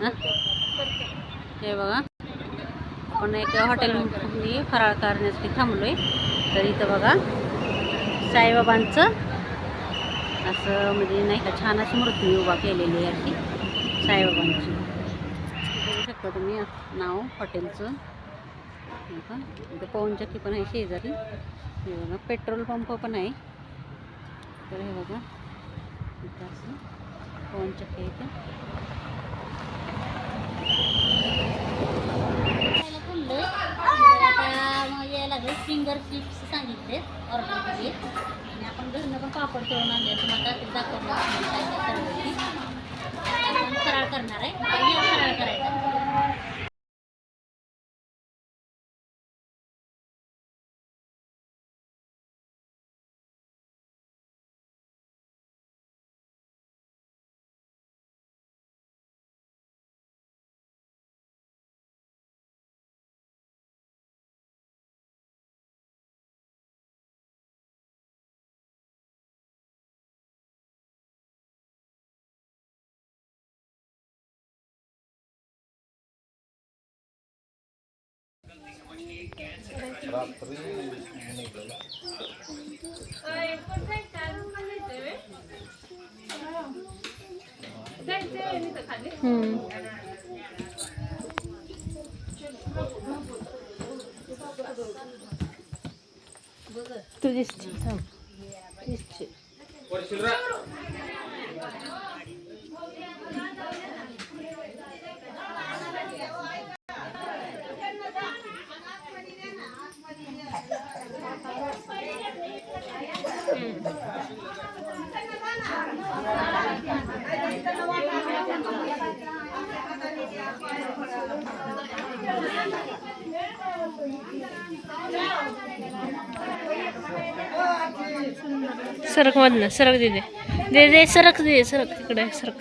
हे? बघा. आपण एक मी फराळ करण्यासाठी थांबलोय. तर इथं बघा साईबाबांचं असं म्हणजे नाही का छान अशी मूर्ती उभा केलेली आहे अशी साईबाबांची. बघू शकता तुम्ही नाव हॉटेलचं. का इथं पवनचक्की पण आहे शेजारी. हे बघा पेट्रोल पंप पण आहे. तर हे बघा इथं असं पवनचक्की आहे इथं. फिंगर चिप्स सांगितले ऑर्डर केली आणि आपण घरनं पण पापड तळून आणले तुम्हाला ते दाखवलं आपण फराळ करणार आहे फराळ करायचं फराळ करायचा तू दिसते थांब दिसते सरक मधनं सरक दे दे दे दे सरक दे सरक तिकडे सरक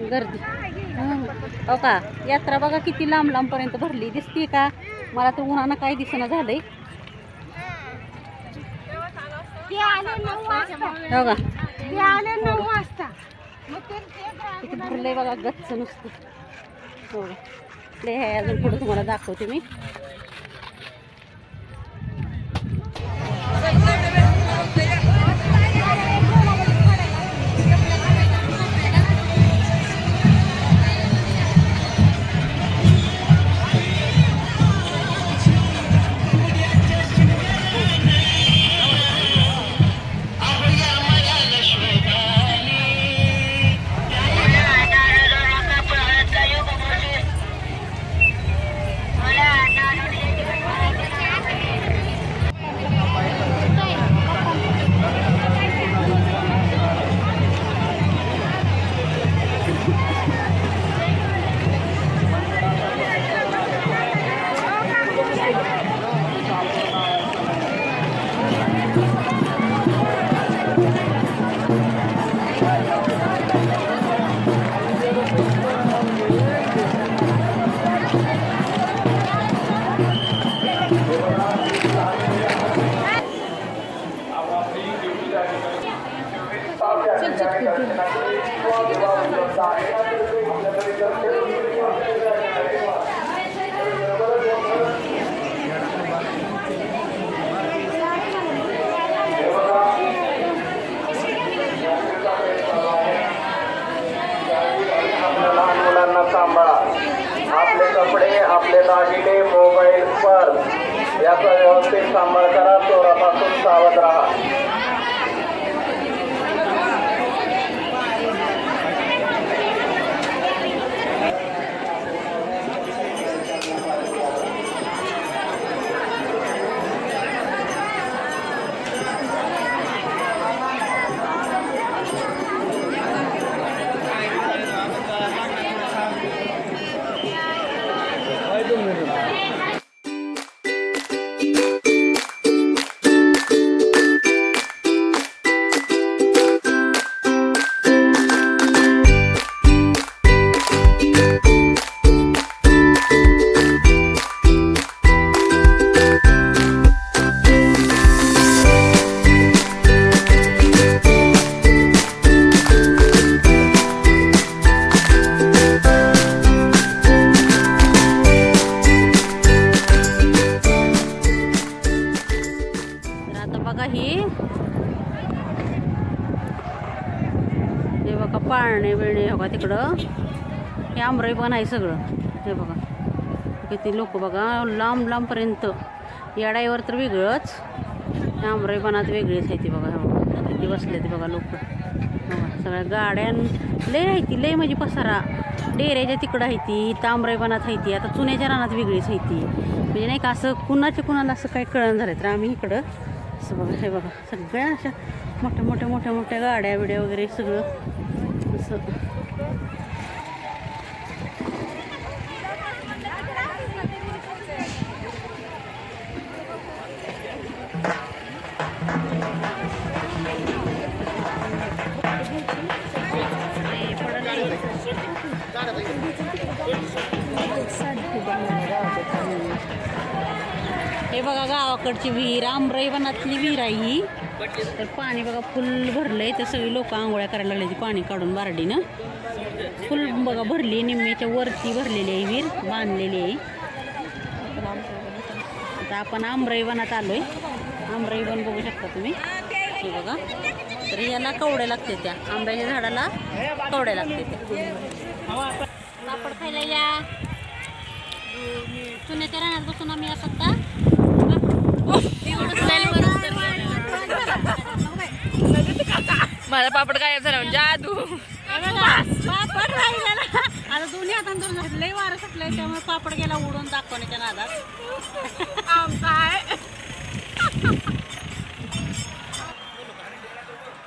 गर्दी. हं. हो का यात्रा बघा किती लांब लांबपर्यंत भरली. दिसते का? मला तर उन्हानं काही दिसेना झालंय. हो का? किती भरलंय बघा गच्च नुसतं. हो. का आहे अजून पुढे तुम्हाला दाखवते मी. आपले कपडे आपले दागिने मोबाईल पर्स याचा व्यवस्थित सांभाळ करा चोरापासून सावध राहा. तिकडं. हे आमराई पण आहे सगळं. हे बघा. किती लोक बघा लांब लांबपर्यंत. येडाईवर तर वेगळंच. हे वेगळीच आहे ती बघा. हे बघा. किती बसले ते बघा लोक. बघा सगळ्या गाड्यां लय आहे ती लय म्हणजे पसारा. डेऱ्याच्या तिकडं आहे ती तांबराई आहे ती. आता चुन्याच्या रानात वेगळीच आहे ती. म्हणजे नाही का असं कुणाच्या कुणाला असं काही कळण झालं तर आम्ही इकडं असं बघा हे बघा. सगळ्या अशा मोठ्या मोठ्या मोठ्या मोठ्या गाड्या बिड्या वगैरे सगळं. असं. इकडची विहीर आमरईवनातली विहीर आहे ही. तर पाणी बघा फुल भरलंय. तर सगळी लोक आंघोळ्या करायला लागले ती पाणी काढून बारडीनं. फुल बघा भरली निम्म्याच्या वरती भरलेली आहे विहीर बांधलेली आहे आता आपण आमराई आलो आलोय. आमरईवन बघू शकता तुम्ही. हे बघा. तर याला कवड्या लागते त्या. आंब्याच्या झाडाला कवड्या लागते त्या. पापड खायला या. चुन्याच्या रानात बसून आम्ही असं माझा पापड गायब झाला म्हणजे जादू. पापड राहिला ना आता दोन्ही हातान धरून लय वारं सुटलंय त्यामुळे पापड गेला उडून दाखवण्याच्या नादात.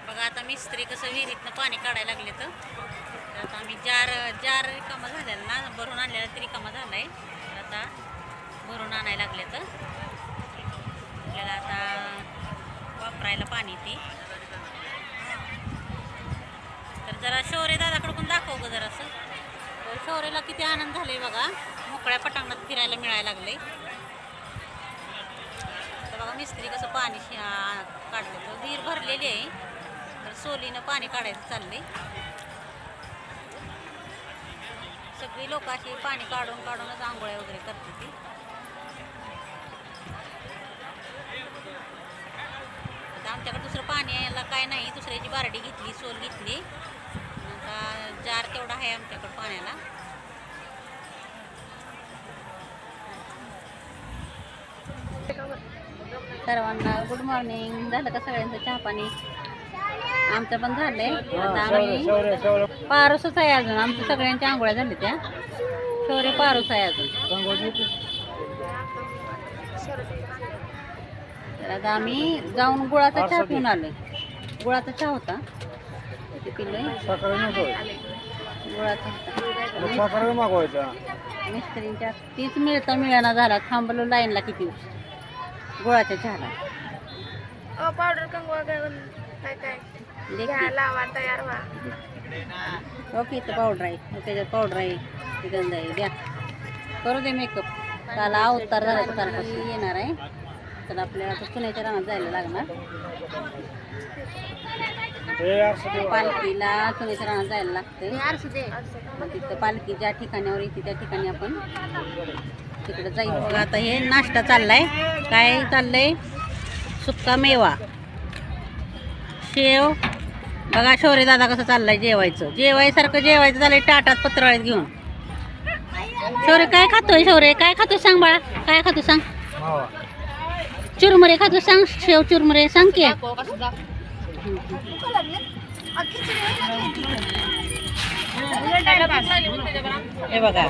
बघा आता मिस्त्री कसं विहिरीतनं पाणी काढायला लागले तर आता आम्ही जार जार रिकामा झालेला ना भरून आणलेला तरी रिकामा झालाय. तर आता भरून आणायला लागले तर. आपल्याला आता वापरायला पाणी ते. तर जरा शौर्य दादाकडून दाखव ग जरासं. तर शौर्यला किती आनंद झाले बघा. मोकळ्या पटांगणात फिरायला मिळायला लागले तर बघा मिस्त्री कसं पाणी काढलं तर विहीर भरलेली आहे. तर सोलीनं पाणी काढायचं चालले सगळी लोक अशी पाणी काढून काढूनच आंघोळ्या वगैरे करते ती आता आमच्याकडे दुसरं पाणी यायला काय नाही. दुसऱ्याची बारडी घेतली सोल घेतली. आता जार तेवढा आहे आमच्याकडे पाण्याला. सर्वांना गुड मॉर्निंग झालं का सगळ्यांचं चहा पाणी? आमचं पण झालंय. आता आम्ही पारूसच आहे अजून. आमच्या सगळ्यांच्या आंघोळ्या झाल्या त्या. शौर्य पारूस आहे अजून. तर आता आम्ही जाऊन गुळाचा चहा पिऊन आलोय. गुळाचा चहा होता. ते पिलोय? गुळाचा होता. मागवायचा. मिस्त्रींच्या तीच मिळता मिळाना झाला. थांबलो लाईनला किती उशीर. गुळाच्या चहाला. पावडर कंगवा काय काय. लावा तयार व्हा. ओके इथं पावडर आहे. मग त्याच्यात पावडर आहे. ती गंध आहे. द्या करू दे मेकअप काल अवतार झाला तर येणार आहे. तर आपल्याला आता पुण्याच्या रानात जायला लागणार. पालखीला पुण्याच्या रानात जायला लागतं. मग तिथं पालखी ज्या ठिकाणावर येते त्या ठिकाणी आपण तिकडे जाईल. बघा आता हे नाश्ता चाललाय. काय चाललंय? सुक्का मेवा. शेव. बघा शौर्य दादा कसं चाललंय जेवायचं. जेवायसारखं जेवायचं झालंय टाटात पत्रावळीत घेऊन. शौर्य काय खातोय शौर्य? काय खातोय सांग बाळा. काय खातोय सांग. चुरमुरे खातोय सांग शेव चुरमुरे सांग की. हे बघा.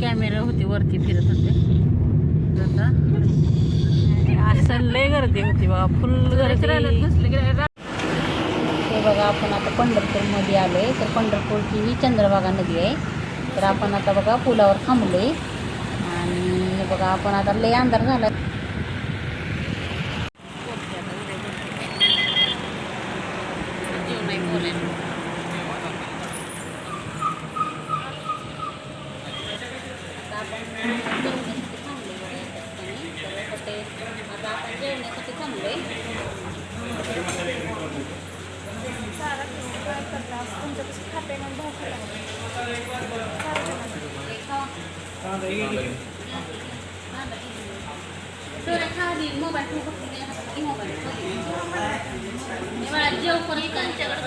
कॅमेरा होते वरती फिरत होते. असं लय गर्दी होती बघा फुल गर्दी. हे बघा आपण आता पंढरपूरमध्ये आलो आहे तर पंढरपूरची ही चंद्रभागा नदी आहे. तर आपण आता बघा पुलावर थांबलो आहे आणि हे बघा आपण आता लय अंधार झाला आता ಇವಾಗ ಅಜ್ಜಿ ಒಬ್ಬರು ಈ ಕಾಯಿ ಜಗಳ